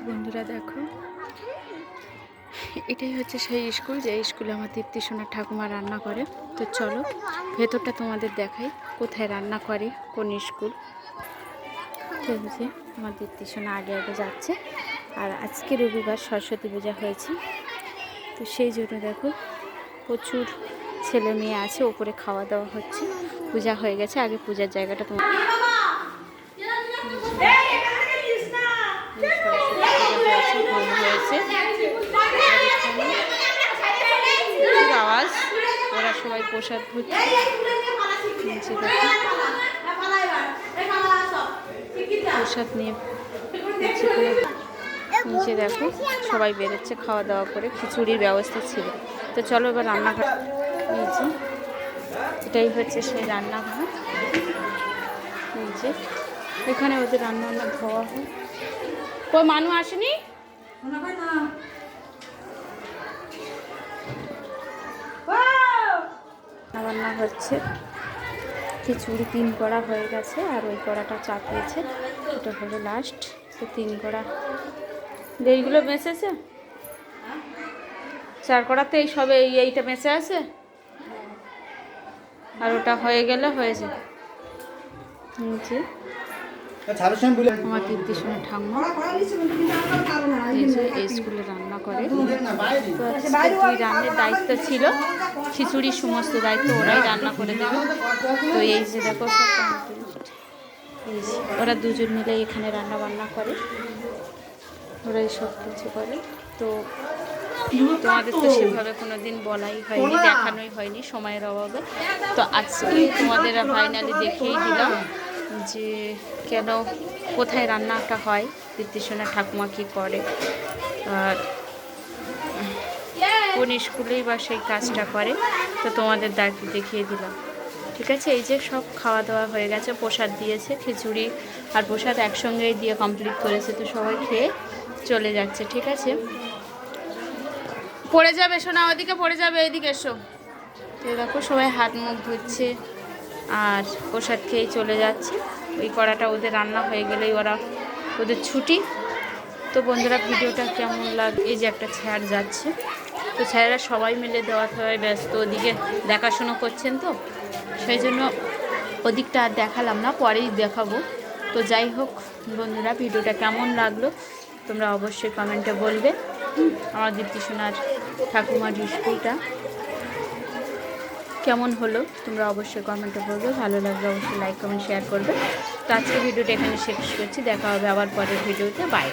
তো বন্ধুরা, দেখো। এটাই হচ্ছে সেই স্কুল, যে স্কুলে আমার দীপ্তি সোনার ঠাকুমা রান্না করে। তো চলো, ভেতরটা তোমাদের দেখাই, কোথায় রান্না করে, কোন স্কুল। এই যে আমার দীপ্তি সোনা আগে আগে যাচ্ছে, আর আজকে রবিবার সরস্বতী পূজা হয়েছে। তো সেই জন্য দেখো, প্রচুর ছেলে মেয়ে আছে, ওপরে খাওয়া দাওয়া হচ্ছে, পূজা হয়ে গেছে, আগে পূজার জায়গাটা তোমার হয়েছে প্রচুর আওয়াজ ওরা সবাই প্রসাদ হচ্ছে নিচে দেখো। প্রসাদ নিয়ে নিচে দেখো। সবাই বেরোচ্ছে খাওয়া দাওয়া করে খিচুড়ির ব্যবস্থা ছিল। তো চলো এবার রান্নাঘর নিয়েছি এটাই হচ্ছে সেই রান্নাঘর। নিচে। এখানে ওদের রান্না বান্না ধোয়া হয়। কই মানু আসেনি? রান্না হচ্ছে খিচুড়ি তিন কড়া হয়ে গেছে আর ওই কড়াটা চাপিয়েছে। এটা হলো লাস্ট তো তিন কড়া। এইগুলো বেঁচেছে চার কড়াতে এই সবে এই এইটা বেঁচে আছে? আর ওটা হয়ে গেলে হয়েছে। নিচে আমার কীর্তি শুনে ঠাম্মা এই যে এই স্কুলে রান্না করে। তো রান্নার দায়িত্ব ছিল? খিচুড়ির সমস্ত দায়িত্ব ওরাই রান্না করে দেবে। তো এই যে দেখো সব ওরা দুজন মিলে এখানে রান্না বান্না করে। ওরাই সব কিছু করে। তো তোমাদের তো সেভাবে কোনো দিন বলাই হয়নি দেখানোই হয়নি সময়ের অভাবে। তো আজকে তোমাদের ফাইনালি দেখিয়েই দিলাম যে কেন কোথায় রান্নাটা হয় কীর্তিসোনা ঠাকুমা কী করে। আর কোন স্কুলেই বা সেই কাজটা করে, তো তোমাদের দেখিয়ে দিলাম। ঠিক আছে? এই যে সব খাওয়া দাওয়া হয়ে গেছে, প্রসাদ দিয়েছে, খিচুড়ি আর প্রসাদ একসঙ্গেই দিয়ে কমপ্লিট করেছে, তো সবাই খেয়ে চলে যাচ্ছে, ঠিক আছে? পড়ে যাবে সোনা, ওদিকে পড়ে যাবে, এদিকে এসো। তো দেখো সবাই হাত মুখ ধুচ্ছে আর প্রসাদ খেয়ে চলে যাচ্ছে। ওই কড়াটা ওদের রান্না হয়ে গেলেই ওরা ওদের ছুটি। তো বন্ধুরা, ভিডিওটা কেমন লাগ, এই যে একটা ছাড় যাচ্ছে। তো ছায়ারা সবাই মিলে দেওয়া সবাই ব্যস্ত, ওদিকে দেখাশুনো করছেন তো। সেই জন্য ওদিকটা আর দেখালাম না, পরেই দেখাবো। তো যাই হোক বন্ধুরা, ভিডিওটা কেমন লাগল তোমরা অবশ্যই কমেন্টে বলবে। আমার দীপ্তি সোনার ঠাকুমার স্কুলটা কেমন হলো তোমরা অবশ্যই কমেন্টে বলবে, ভালো লাগলে অবশ্যই লাইক কমেন্ট শেয়ার করবে। তো আজকে ভিডিওটা এখানে শেষ করছি, দেখা হবে আবার পরের ভিডিওতে বাই